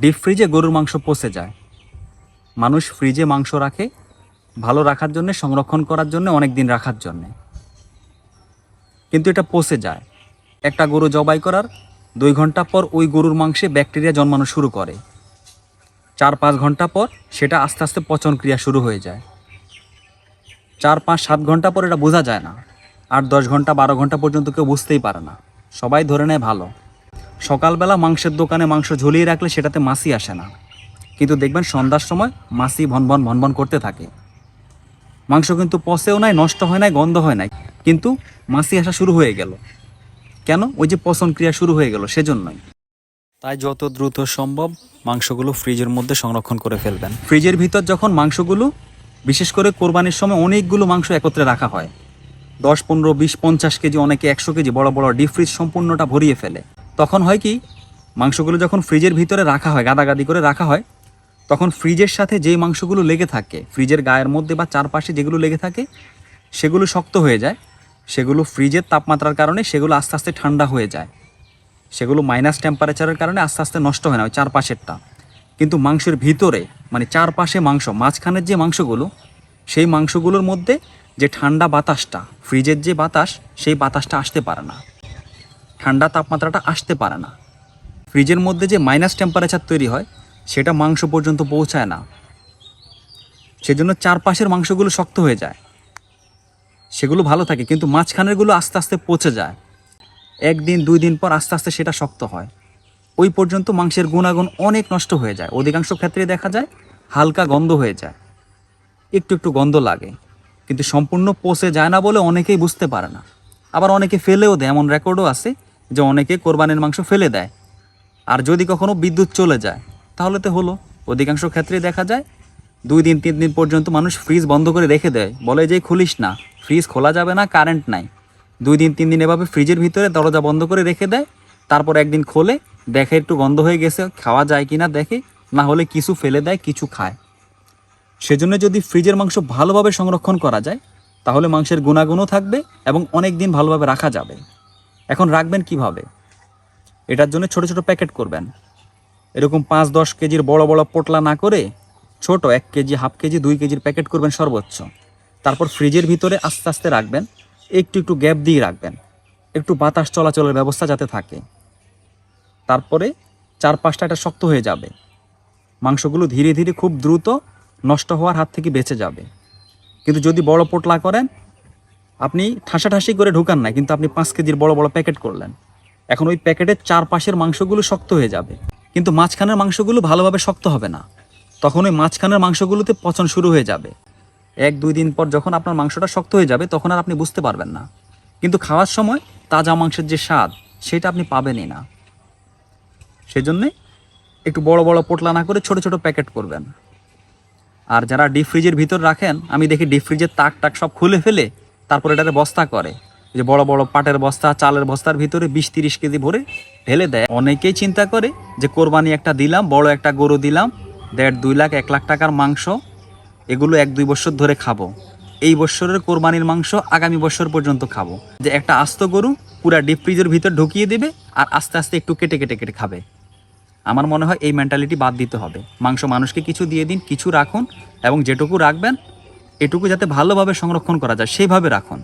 Deep ফ্রিজে গরুর মাংস পচে যায়। মানুষ ফ্রিজে মাংস রাখে, ভালো রাখার জন্য, সংরক্ষণ করার জন্য অনেক দিন রাখার জন্যে। কিন্তু এটা পচে যায়। একটা গরু জবাই করার দুই ঘণ্টা পর ওই গরুর মাংসে ব্যাকটেরিয়া জন্মানো শুরু করে। চার পাঁচ ঘণ্টা পর সেটা আস্তে আস্তে পচন ক্রিয়া শুরু হয়ে যায়। চার পাঁচ সাত ঘণ্টা পর এটা বোঝা যায় না। আট দশ ঘণ্টা, বারো ঘণ্টা পর্যন্ত কেউ বুঝতেই পারে না। সবাই ধরে নেয় ভালো। সকালবেলা মাংসের দোকানে মাংস ঝুলিয়ে রাখলে সেটাতে মাছি আসে না। কিন্তু দেখবেন সন্ধ্যার সময় মাছি ভনভন ভনভন করতে থাকে। মাংস কিন্তু পচেও নাই নষ্ট হয় নাই গন্ধ হয় নাই। কিন্তু মাছি আসা শুরু হয়ে গেল। কেন? ওই যে পচন ক্রিয়া শুরু হয়ে গেল সেজন্যই। তাই যত দ্রুত সম্ভব মাংসগুলো ফ্রিজের মধ্যে সংরক্ষণ করে ফেলবেন। ফ্রিজের ভিতর যখন মাংসগুলো বিশেষ করে কোরবানির সময় অনেকগুলো মাংস একত্রে রাখা হয়। দশ পনেরো বিশ পঞ্চাশ কেজি অনেকে একশো কেজি বড় বড় ডিপ ফ্রিজ সম্পূর্ণটা ভরিয়ে ফেলে। তখন হয় কি, মাংসগুলো যখন ফ্রিজের ভিতরে রাখা হয়, গাদাগাদি করে রাখা হয়, তখন ফ্রিজের সাথে যেই মাংসগুলো লেগে থাকে, ফ্রিজের গায়ের মধ্যে বা চারপাশে যেগুলো লেগে থাকে, সেগুলো শক্ত হয়ে যায়। সেগুলো ফ্রিজের তাপমাত্রার কারণে সেগুলো আস্তে আস্তে ঠান্ডা হয়ে যায়। সেগুলো মাইনাস টেম্পারেচারের কারণে আস্তে আস্তে নষ্ট হয় না, ওই চারপাশেরটা। কিন্তু মাংসের ভিতরে মানে চারপাশে মাংস, মাঝখানের যে মাংসগুলো, সেই মাংসগুলোর মধ্যে যে ঠান্ডা বাতাসটা, ফ্রিজের যে বাতাস, সেই বাতাসটা আসতে পারে না। ঠান্ডা তাপমাত্রাটা আসতে পারে না। ফ্রিজের মধ্যে যে মাইনাস টেম্পারেচার তৈরি হয়, সেটা মাংস পর্যন্ত পৌঁছায় না। সেজন্য চারপাশের মাংসগুলো শক্ত হয়ে যায়। সেগুলো ভালো থাকে, কিন্তু মাঝখানেরগুলো আস্তে আস্তে পচে যায়। একদিন, দুই দিন পর আস্তে আস্তে সেটা শক্ত হয়। ওই পর্যন্ত মাংসের গুণাগুণ অনেক নষ্ট হয়ে যায়। অধিকাংশ ক্ষেত্রে দেখা যায় হালকা গন্ধ হয়ে যায়। একটু একটু গন্ধ লাগে। কিন্তু সম্পূর্ণ পচে যায় না বলে অনেকেই বুঝতে পারে না। আবার অনেকে ফেলেও দেয়, এমন রেকর্ডও আছে যে অনেকে কোরবানির মাংস ফেলে দেয়। আর যদি কখনো বিদ্যুৎ চলে যায়, তাহলে তো হলো। অধিকাংশ ক্ষেত্রে দেখা যায়, দুই দিন, তিন দিন পর্যন্ত মানুষ ফ্রিজ বন্ধ করে রেখে দেয়। বলে যে খুলিস না, ফ্রিজ খোলা যাবে না, কারেন্ট নাই। দুই দিন, তিন দিন এভাবে ফ্রিজের ভিতরে দরজা বন্ধ করে রেখে দেয়। তারপর একদিন খোলে, দেখে একটু গন্ধ হয়ে গেছে, খাওয়া যায় কি না দেখে, না হলে কিছু ফেলে দেয়, কিছু খায়। সেজন্য যদি ফ্রিজের মাংস ভালোভাবে সংরক্ষণ করা যায়, তাহলে মাংসের গুণাগুণও থাকবে এবং অনেক দিন ভালোভাবে রাখা যাবে। এখন রাখবেন কীভাবে? এটার জন্য ছোট ছোট প্যাকেট করবেন। এরকম পাঁচ দশ কেজির বড় বড় পোটলা না করে ছোট এক কেজি, হাফ কেজি, দুই কেজির প্যাকেট করবেন সর্বোচ্চ। তারপর ফ্রিজের ভিতরে আস্তে আস্তে রাখবেন। একটু একটু গ্যাপ দিয়ে রাখবেন। একটু বাতাস চলাচলের ব্যবস্থা যাতে থাকে। তারপরে চার পাঁচটা এটা শক্ত হয়ে যাবে। মাংসগুলো ধীরে ধীরে খুব দ্রুত নষ্ট হওয়ার হাত থেকে বেঁচে যাবে। কিন্তু যদি বড় পোটলা করেন আপনি ঠাসাঠাসি করে ঢুকান না, কিন্তু আপনি পাঁচ কেজির বড় বড় প্যাকেট করলেন। এখন ওই প্যাকেটের চারপাশের মাংসগুলো শক্ত হয়ে যাবে। কিন্তু মাঝখানের মাংসগুলো ভালোভাবে শক্ত হবে না। তখন ওই মাঝখানের মাংসগুলোতে পচন শুরু হয়ে যাবে। এক, দুই দিন পর যখন আপনার মাংসটা শক্ত হয়ে যাবে, তখন আর আপনি বুঝতে পারবেন না। কিন্তু খাওয়ার সময় তাজা মাংসের যে স্বাদ, সেটা আপনি পাবেনই না। সেজন্যে একটু বড় বড় পোটলা না করে ছোট ছোট প্যাকেট করবেন। আর যারা ডিপ ফ্রিজের ভিতর রাখেন, আমি দেখি ডিপ ফ্রিজের তাক টাক সব খুলে ফেলে তারপর এটাতে বস্তা করে। যে বড় বড় পাটের বস্তা, চালের বস্তার ভিতরে বিশ তিরিশ কেজি ভরে ঢেলে দেয়। অনেকেই চিন্তা করে যে কোরবানি একটা দিলাম, বড় একটা গরু দিলাম, দেড় দুই লাখ, এক লাখ টাকার মাংস, এগুলো এক দুই বছর ধরে খাব। এই বছরের কোরবানির মাংস আগামী বছর পর্যন্ত খাব। যে একটা আস্ত গরু পুরা ডিপ ফ্রিজের ভিতর ঢুকিয়ে দেবে আর আস্তে আস্তে একটু কেটে কেটে কেটে খাবে। আমার মনে হয় এই মেন্টালিটি বাদ দিতে হবে। মাংস মানুষকে কিছু দিয়ে দিন, কিছু রাখুন এবং যেটুকু রাখবেন এটুকু যাতে ভালোভাবে সংরক্ষণ করা যায় সেইভাবে রাখুন।